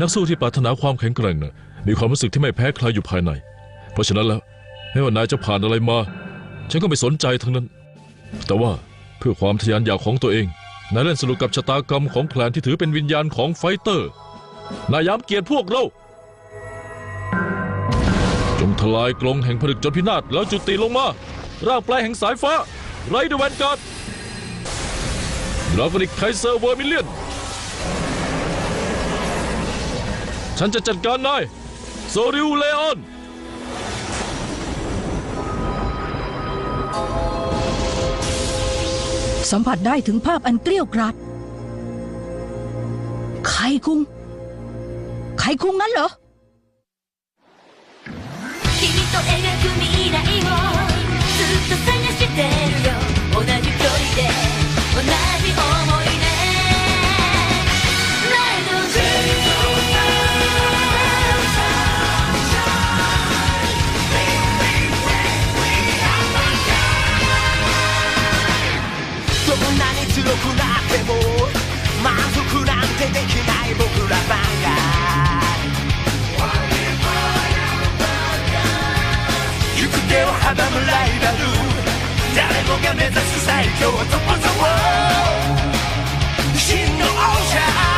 นักสู้ที่ปรารถนาความแข็งแกร่งน่ะมีความรู้สึกที่ไม่แพ้ใครอยู่ภายใน เพราะฉะนั้นแล้วไม่ว่านายจะผ่านอะไรมา ฉันก็ไม่สนใจทั้งนั้น แต่ว่าเพื่อความทะยานอยากของตัวเอง นายเล่นสนุกกับชะตากรรมของแคลนที่ถือเป็นวิญญาณของไฟเตอร์ นายย้ำเกียรติพวกเรา จงทลายกรงแห่งผลึกจนพินาศแล้วจุติลงมา ร่างแปลแห่งสายฟ้า ไรเดอะแวนการ์ดดราฟนิกไคเซอร์เวอร์มิเลียน ฉันจะจัดการนายโซริวเลออน สัมผัสได้ถึงภาพอันเกลี้ยวกราดไขคุง ไขคุงนั้นเหรอ 君と描く未来をずっと探してるよ同じ距離で同じ できない僕らばかり」行く手を阻むライバル誰もが目指す最強突破ザワー真の王者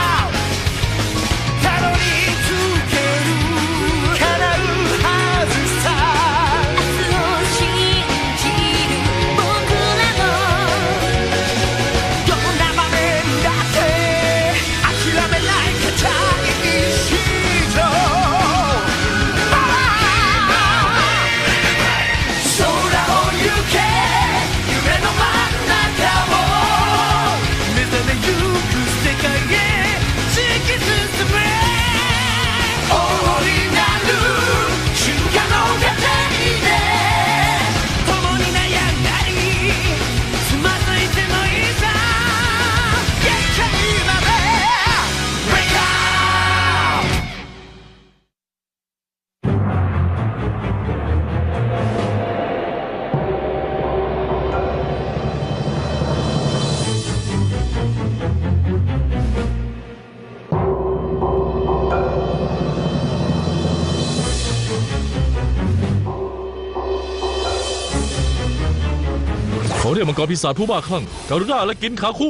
มังกรปีศาจผู้บ้าคลั่งการุณาและกินคาคุ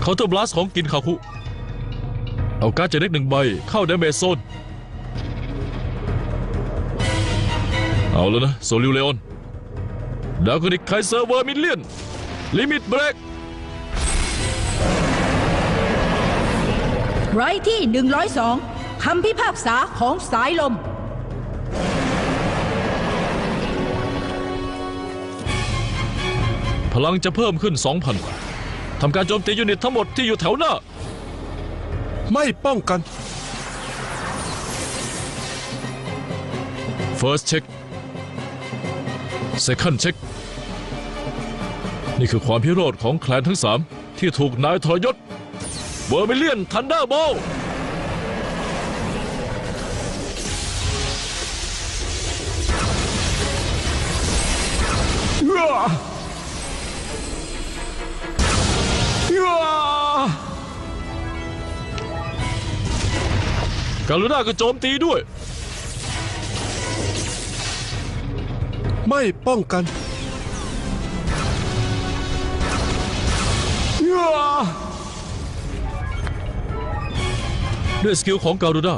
เคาน์เตอร์บลัสของกินคาคุเอาการ์ดเจเล็กหนึ่งใบเข้าเดเมจโซนเอาแล้วนะโซลิวเลออนดาวคนิกไคเซอร์เวอร์มิเลียน ลิมิตเบรกไรที่ 102คำพิพากษาของสายลม พลังจะเพิ่มขึ้น 2,000 ทำการโจมตียูนิตทั้งหมดที่อยู่แถวหน้า ไม่ป้องกัน First check Second check นี่คือความพิโรธของแคลนทั้งสามที่ถูกนายทรยศเวอร์มิเลียนทันเดอร์โบล การุณาก็โจมตีด้วย ไม่ป้องกันด้วยสกิลของการุณา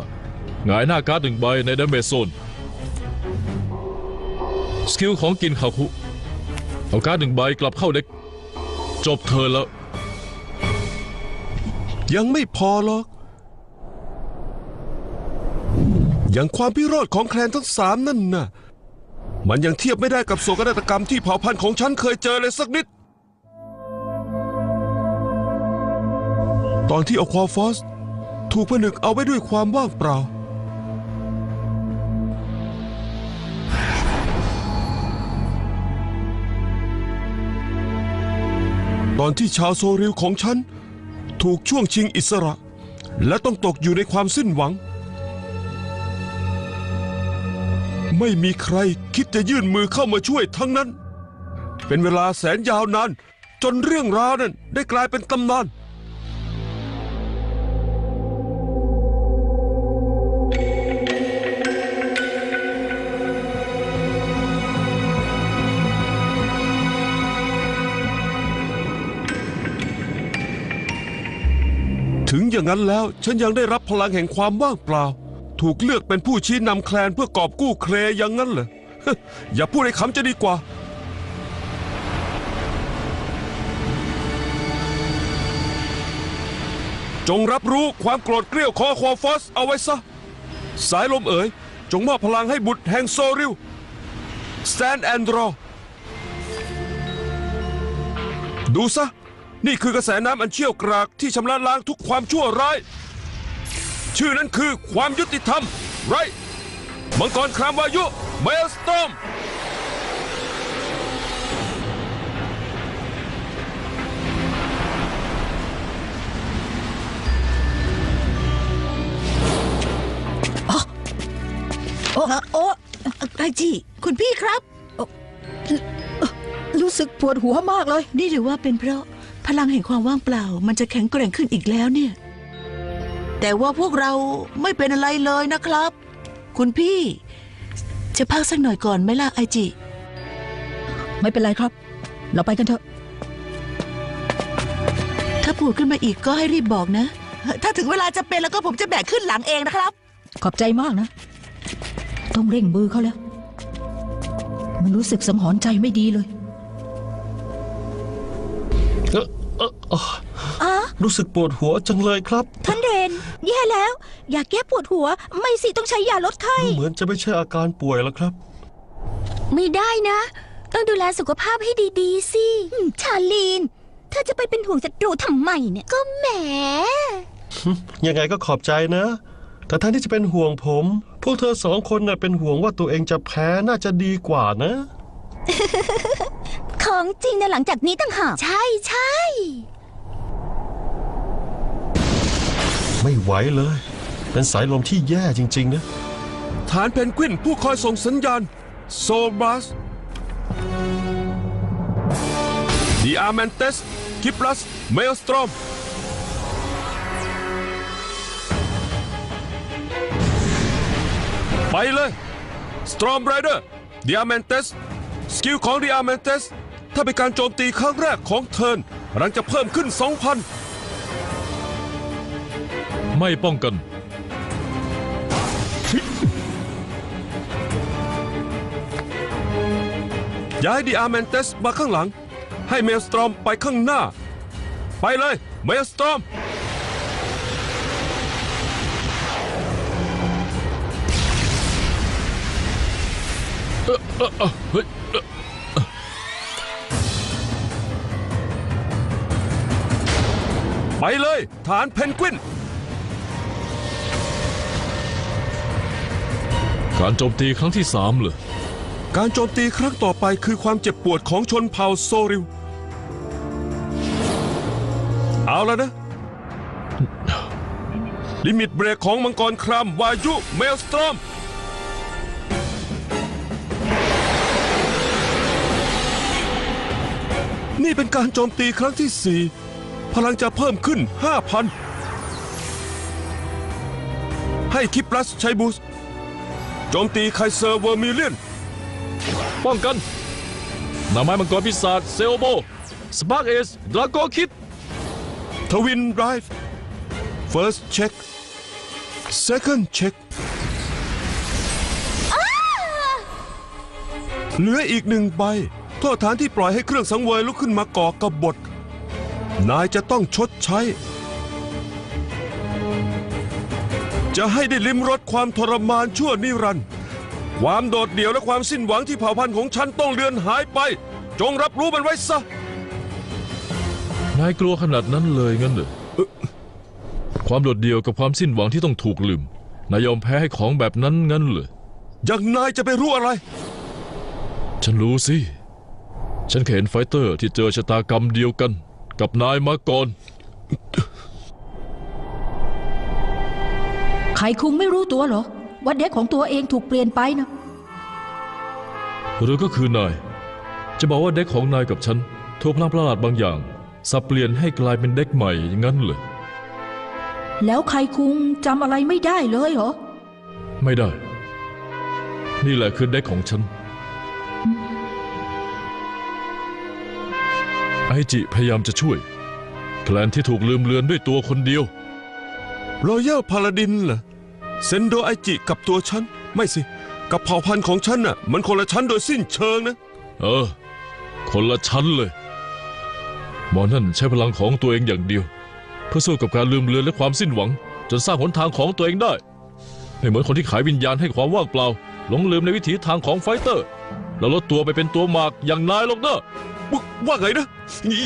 หงายหน้าการ์ดหนึ่งใบในดาเมจโซน สกิลของกินคาคุ เอาการ์ดหนึ่งใบกลับเข้าเด็ก จบเธอแล้ว ยังไม่พอหรอก อย่างความพิโรธของแคลนทั้งสามนั่นน่ะ มันยังเทียบไม่ได้กับโศกนาฏกรรมที่เผ่าพันธุ์ของฉันเคยเจอเลยสักนิด ตอนที่อควาฟอส ถูกผนึกเอาไว้ด้วยความว่างเปล่า ตอนที่ชาวโซริลของฉัน ถูกช่วงชิงอิสระ และต้องตกอยู่ในความสิ้นหวัง ไม่มีใครคิดจะยื่นมือเข้ามาช่วยทั้งนั้น เป็นเวลาแสนยาวนาน จนเรื่องราวนั้นได้กลายเป็นตำนาน ถึงอย่างนั้นแล้วฉันยังได้รับพลังแห่งความว่างเปล่า ถูกเลือกเป็นผู้ชี้นำแคลนเพื่อกอบกู้เครอย่างนั้นเหรอ อย่าพูดให้คำจะดีกว่า จงรับรู้ความโกรธเกรี้ยวคอควอฟอสเอาไว้ซะ สายลมเอ๋ย จงมอบพลังให้บุตรแห่งโซริวสแตนแอนดรอดูซะ นี่คือกระแสน้ำอันเชี่ยวกรากที่ชำระล้างทุกความชั่วร้าย ชื่อนั้นคือความยุติธรรม ไร มังกรครามวายุ เมลสตอม โอ้โอ้ไอจีคุณพี่ครับ รู้สึกปวดหัวมากเลย นี่หรือว่าเป็นเพราะพลังแห่งความว่างเปล่า มันจะแข็งแกร่งขึ้นอีกแล้วเนี่ย แต่ว่าพวกเราไม่เป็นอะไรเลยนะครับ คุณพี่ จะพักสักหน่อยก่อนไหมล่ะไอจีไม่เป็นไรครับ เราไปกันเถอะ ถ้าปวดขึ้นมาอีกก็ให้รีบบอกนะ ถ้าถึงเวลาจะเป็นแล้วก็ผมจะแบกขึ้นหลังเองนะครับ ขอบใจมากนะ ต้องเร่งมือเขาแล้ว มันรู้สึกสังหรณ์ใจไม่ดีเลย เอ่อเอ่อเอ่อรู้สึกปวดหัวจังเลยครับ ท่านเรน แย่แล้ว อยากแก้ปวดหัว ไม่สิต้องใช้ยาลดไข้ ดูเหมือนจะไม่ใช่อาการป่วยแล้วครับ ไม่ได้นะ ต้องดูแลสุขภาพให้ดีๆ สิอืมชาลีน เธอจะไปเป็นห่วงศัตรูทำไมเนี่ย ก็แหม ยังไงก็ขอบใจนะ แต่แทนที่จะเป็นห่วงผม พวกเธอสองคนน่ะเป็นห่วงว่าตัวเองจะแพ้น่าจะดีกว่านะ ของจริงนะหลังจากนี้ตั้งหาก ใช่ใช่ ไม่ไหวเลย เป็นสายลมที่แย่จริง ๆ นะ ฐานเพนกวินผู้คอยส่งสัญญาณ โซบัสดีอาร์แมนเตสกิปลัส เมลสตรอมไปเลยสตรอมไรเดอร์ดีอาร์แมนเตสสกิลของดีอาร์แมนเตสถ้าเป็นการโจมตีครั้งแรกของเทิร์นรังจะเพิ่มขึ้น 2,000 ไม่ป้องกัน ย้ายดีอาร์แมนเตสมาข้างหลัง ให้เมลสตรอมไปข้างหน้า ไปเลยเมลสตรอมเฮ้ยไปเลย ฐานเพนกวิน การโจมตีครั้งที่สามเลยการโจมตีครั้งต่อไปคือความเจ็บปวดของชนเผ่าโซริว เอาแล้วนะ ลิมิตเบรกของมังกรครามวายุเมลสตรอมนี่เป็นการโจมตีครั้งที่สี่พลังจะเพิ่มขึ้น 5,000 ให้คิปลัสใช้บูสต์ โจมตีไคเซอร์เวอร์มิเลียน ป้องกันหนาไม้มังกรพิศาจเซลโบสปาร์กเอสดราโกคิดทวินไรฟ์ first check second check เหลืออีกหนึ่งใบ โทษฐานที่ปล่อยให้เครื่องสังเวยลุกขึ้นมาก่อกระบฏ นายจะต้องชดใช้ จะให้ได้ลิ้มรสความทรมานชั่วนิรันดร์ความโดดเดี่ยวและความสิ้นหวังที่เผ่าพันธุ์ของฉันต้องเลือนหายไป จงรับรู้มันไว้ซะ นายกลัวขนาดนั้นเลยงั้นเหรอความโดดเดี่ยวกับความสิ้นหวังที่ต้องถูกลืม นายยอมแพ้ให้ของแบบนั้นงั้นเหรออย่างนายจะไปรู้อะไร ฉันรู้สิ ฉันเคยเห็นไฟเตอร์ที่เจอชะตากรรมเดียวกัน กับนายมาก่อน ครคุงไม่รู้ตัวเหรอว่าเด็กของตัวเองถูกเปลี่ยนไปนะหรือก็คือนาย จะบอกว่าเด็กของนายกับฉันถูกพลังประหลาดบางอย่าง สับเปลี่ยนให้กลายเป็นเด็กใหม่อย่างนั้นเหรอแล้วใครคุงจำอะไรไม่ได้เลยเหรอ ไม่ได้ นี่แหละคือเด็กของฉัน ไอจิพยายามจะช่วยแคลนที่ถูกลืมเลือนด้วยตัวคนเดียวรอยัลพาลาดินเหรอ เซนโดไอจิกับตัวฉัน ไม่สิ กับเผ่าพันธุ์ของฉันน่ะ มันคนละชั้นโดยสิ้นเชิงนะ เออ คนละชั้นเลย หมอนั่นใช้พลังของตัวเองอย่างเดียว เพื่อสู้กับการลืมเลือนและความสิ้นหวัง จนสร้างหนทางของตัวเองได้ ไม่เหมือนคนที่ขายวิญญาณให้ความว่างเปล่า หลงลืมในวิถีทางของไฟเตอร์ แล้วลดตัวไปเป็นตัวหมากอย่างนายหรอกเนอะว่าไงนะนี่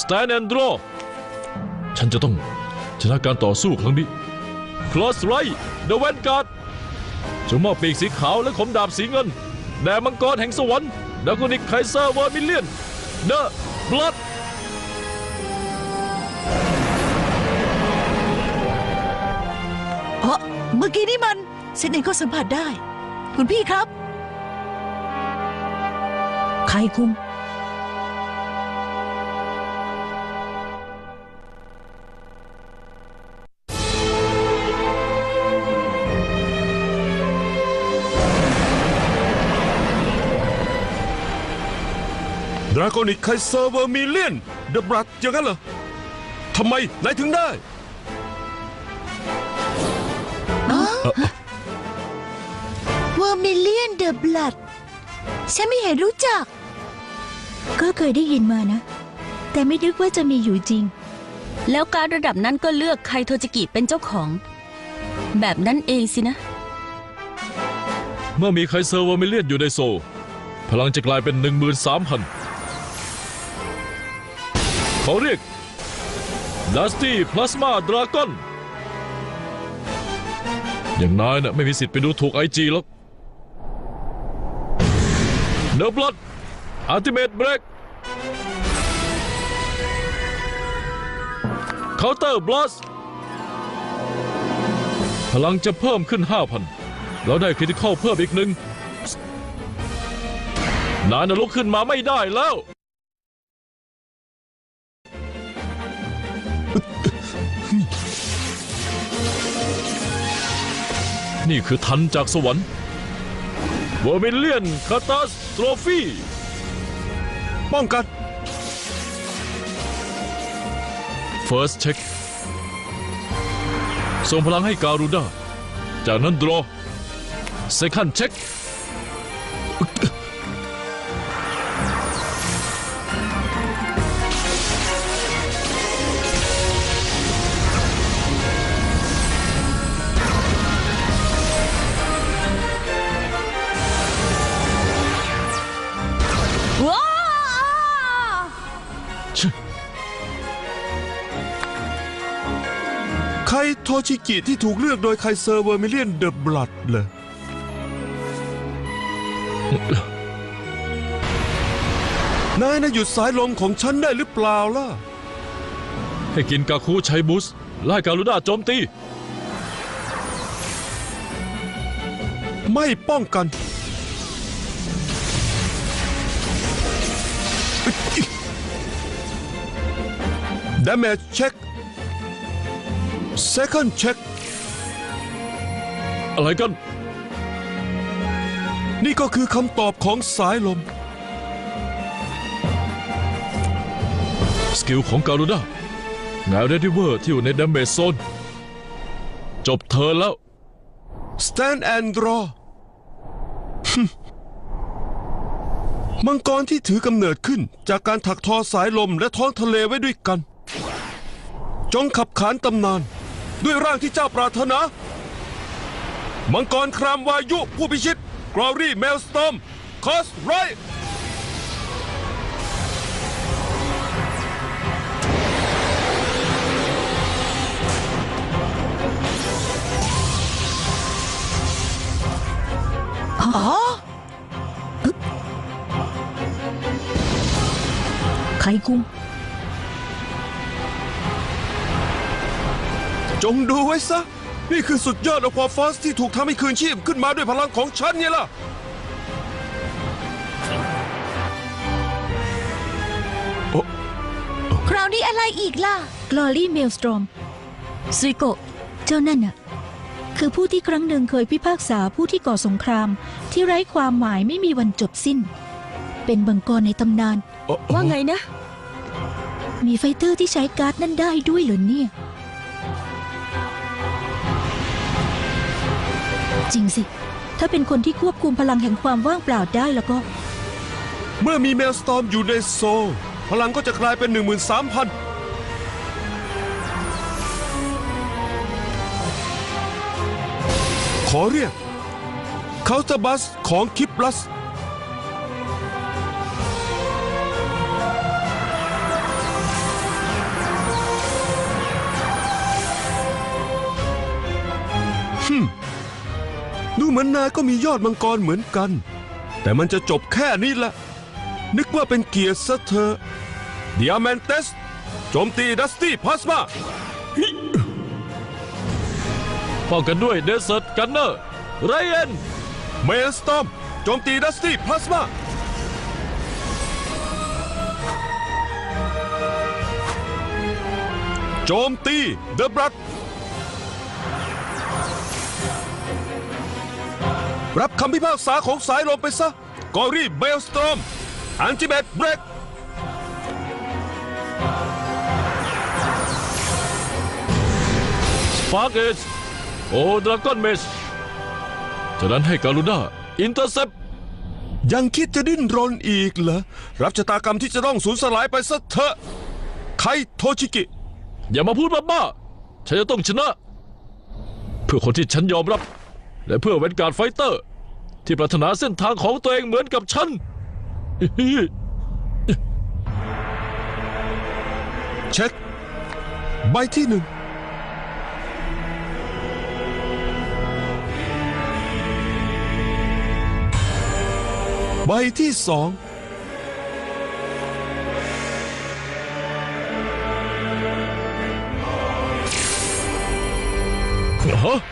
Stand and draw ฉันจะต้องชนะการต่อสู้ครั้งนี้ Cross Right The Vanguard จงมอบปีกสีขาวและขมดาบสีเงิน แด่มังกรแห่งสวรรค์ดากอนิกไคเซอร์เวอร์มิเลียน The Blood เพราะเมื่อกี้นี่มันเซนเองก็สัมผัสได้ คุณพี่ครับ ใครคุง ดราโกนิกไคเซอร์เวอร์มิเลียนเดอะบรัดอย่างนั้นเหรอทำไมนายถึงได้เวอร์มิเลียนเดอะบลัดฉันไม่เห็นรู้จัก ก็เคยได้ยินมานะ แต่ไม่นึกว่าจะมีอยู่จริง แล้วการดระดับนั้นก็เลือกไคโทจิกิเป็นเจ้าของ แบบนั้นเองสินะ เมื่อมีไคเซอร์เวอร์มิเลียนอยู่ในโซลพลังจะกลายเป็น13,000 เขาเรียก Dusty Plasma Dragon อย่างนายน่ะไม่มีสิทธิ์ไปดูถูกไอจีหรอก The Blood Ultimate Break Counter Blast พลังจะเพิ่มขึ้น 5,000 แล้วได้คริติคอลเพิ่มอีกหนึ่งนายนลุกขึ้นมาไม่ได้แล้ว นี่คือทันจากสวรรค์เวอร์มิเลียนคาตาสโตรฟีป้องกัน First Check ส่งพลังให้การูด้าจากนั้นดรอ Second Check ชิกิที่ถูกเลือกโดยไคเซอร์เวอร์มิเลียนเดอะบลัดเลยนายน่ะหยุดสายลมของฉันได้หรือเปล่าล่ะ ให้กินกาคูใช้บูสไล่การูด้าโจมตี ไม่ป้องกัน Damage check Second check อะไรกัน นี่ก็คือคำตอบของสายลม สกิลของการูด้าไงเรดิเวอร์ที่อยู่ในดัมเบสโซน จบเธอแล้ว Stand and draw มังกรที่ถือกำเนิดขึ้นจากการถักทอสายลมและท้องทะเลไว้ด้วยกัน จงขับขานตำนาน ด้วยร่างที่เจ้าปรารถนา มังกรครามวายุผู้พิชิตกรอรี่เมลสตอมคอสไรอ๋อใครคุง จงดูไว้ซะ นี่คือสุดยอดอควาฟอสที่ถูกทำให้คืนชีพขึ้นมาด้วยพลังของฉันไงล่ะ คราวนี้อะไรอีกล่ะ Glory Maelstrom ซุยโกะเจ้านั่นน่ะ คือผู้ที่ครั้งหนึ่งเคยพิพากษาผู้ที่ก่อสงคราม ที่ไร้ความหมายไม่มีวันจบสิ้น เป็นบังกรในตำนาน ว่าไงนะ มีไฟเตอร์ที่ใช้การ์ดนั่นได้ด้วยเหรอเนี่ย จริงสิ ถ้าเป็นคนที่ควบคุมพลังแห่งความว่างเปล่าได้แล้วก็ เมื่อมีเมลสตอมอยู่ในโซลพลังก็จะกลายเป็น 13,000ขอเรียกเคาน์เตอร์บัสของคิปลัส เหมือนนายก็มียอดมังกรเหมือนกัน แต่มันจะจบแค่นี้แหละ นึกว่าเป็นเกียรติซะเธอะเดียแมนเตสโจมตีดัสตี้พลาสมาป้องกันด้วยเดสเซ r ร์กันเนอร์ไรเอ็นเมลสตอมโจมตีดัสตี้พลาสมาโจมตีเดอะบรัด รับคำพิพากษาของสายลมไปซะ กอรี่เบลสตอมอันติเบตเบรกสปาร์กเอชโอดราก้อนเมสจากนั้นให้การุด้าอินเตอร์เซปยังคิดจะดิ้นรนอีกเหรอ รับชะตากรรมที่จะต้องสูญสลายไปซะเถอะ ไคโทชิกิ อย่ามาพูดบ้าๆฉันจะต้องชนะ เพื่อคนที่ฉันยอมรับ และเพื่อเวนการไฟเตอร์ ที่ปรารถนาเส้นทางของตัวเองเหมือนกับฉัน เช็ค ใบที่หนึ่ง ใบที่สอง ฮะ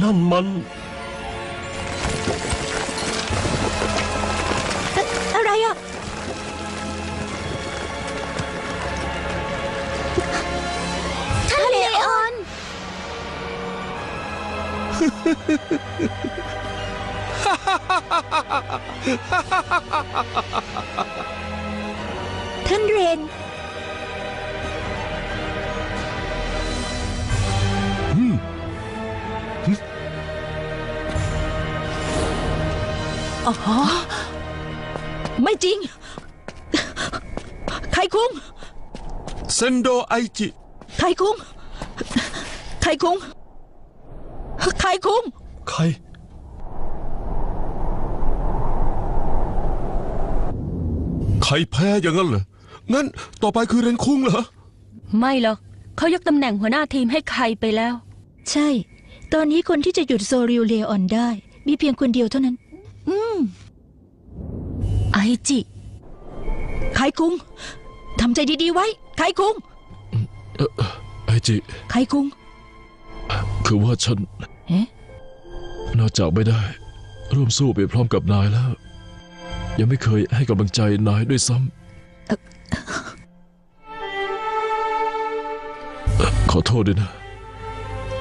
นั่นมันอะไรอะ ท่านเลออน เซนโดไอจิไคคุงไคคุงไคคุง ใคร ใครแพ้อย่างนั้นเหรอ งั้นต่อไปคือเรนคุงเหรอ ไม่หรอกเขายกตำแหน่งหัวหน้าทีมให้ใครไปแล้ว ใช่ ตอนนี้คนที่จะหยุดโซริวเลออนได้ มีเพียงคนเดียวเท่านั้นไอจิ ไคคุง ทำใจดีๆไว้ ไคคุงไอจิ ไคคุง คือว่าฉันเอ๊ะ นอกจากไม่ได้ ร่วมสู้ไปพร้อมกับนายแล้ว ยังไม่เคยให้กำลังใจนายด้วยซ้ำเอ่อขอโทษด้วยนะ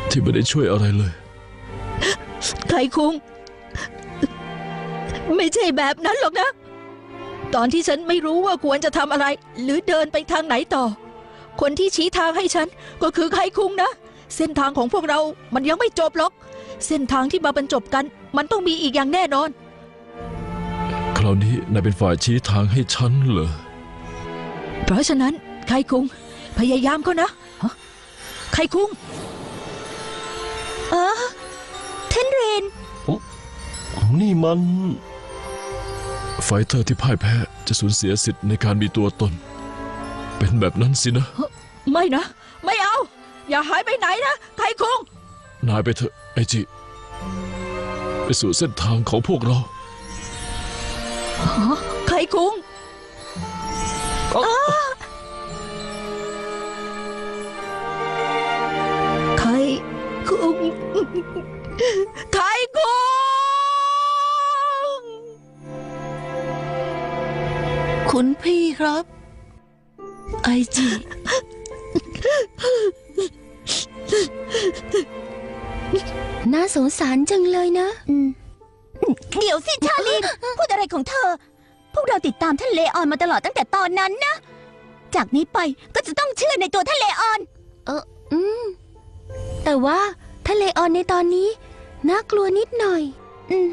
ที่ไม่ได้ช่วยอะไรเลย ไคคุง ไม่ใช่แบบนั้นหรอกนะ ตอนที่ฉันไม่รู้ว่าควรจะทำอะไร หรือเดินไปทางไหนต่อ คนที่ชี้ทางให้ฉันก็คือไคคุงนะ เส้นทางของพวกเรามันยังไม่จบหรอก เส้นทางที่มาบรรจบกัน มันต้องมีอีกอย่างแน่นอน คราวนี้นายเป็นฝ่ายชี้ทางให้ฉันเหรอพราะฉะนั้นไคคุง พยายามก็นะฮะไคคุงเออท่านเรน นี่มัน ไฟเตอร์ที่พ่ายแพ้จะสูญเสียสิทธิ์ในการมีตัวตน เป็นแบบนั้นสินะ ไม่นะ ไม่เอา อย่าหายไปไหนนะไคคุง นายไปเถอะไอจิ ไปสู่เส้นทางของพวกเราไคคุงไคคุง คุณพี่ครับ ไอจีน่าสงสารจังเลยนะ เดี๋ยวสิชาลีนพูดอะไรของเธอ พวกเราติดตามท่านเลออนมาตลอดตั้งแต่ตอนนั้นนะ จากนี้ไปก็จะต้องเชื่อในตัวท่านเลออนเอออืม แต่ว่าท่านเลออนในตอนนี้ น่ากลัวนิดหน่อยอืม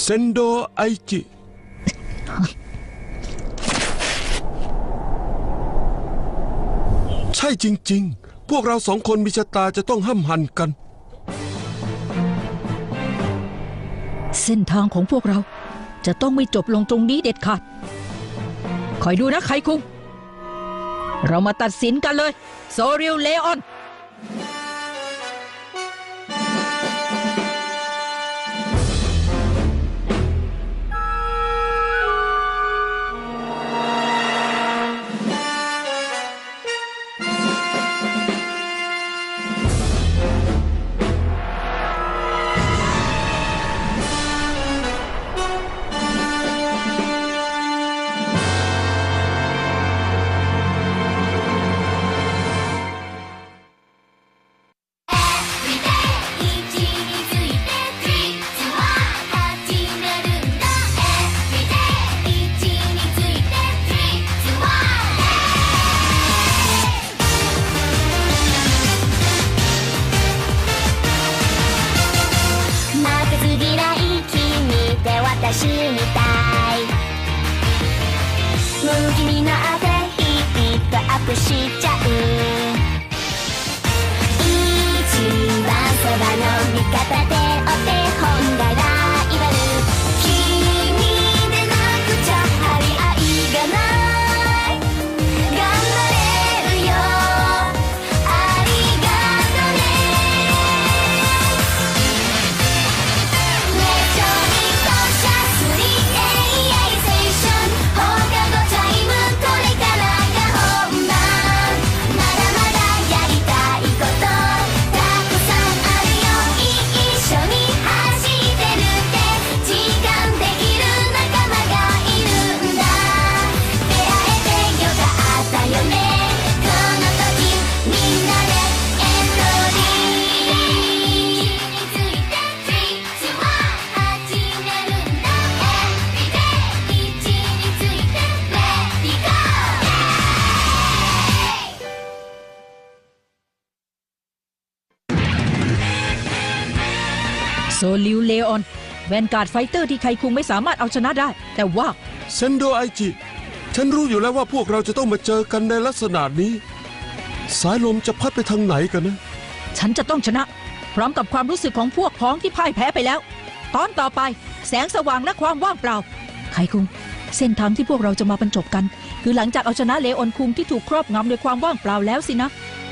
เซนโดไอจิ ใช่จริง ๆ พวกเราสองคนมีชะตาจะต้องห้ำหันกัน เส้นทางของพวกเราจะต้องไม่จบลงตรงนี้เด็ดขาด คอยดูนะไคคุง เรามาตัดสินกันเลย โซเรียลเลออน เลออนแวนการ์ดไฟเตอร์ที่ไคคุงไม่สามารถเอาชนะได้ แต่ว่าเซนโดไอจิ ฉันรู้อยู่แล้วว่าพวกเราจะต้องมาเจอกันในลักษณะนี้ สายลมจะพัดไปทางไหนกันนะ ฉันจะต้องชนะ พร้อมกับความรู้สึกของพวกพ้องที่พ่ายแพ้ไปแล้ว ตอนต่อไป แสงสว่างและความว่างเปล่าไคคุง เส้นทางที่พวกเราจะมาบรรจบกัน คือหลังจากเอาชนะเลออนคุงที่ถูกครอบงำด้วยความว่างเปล่าแล้วสินะใ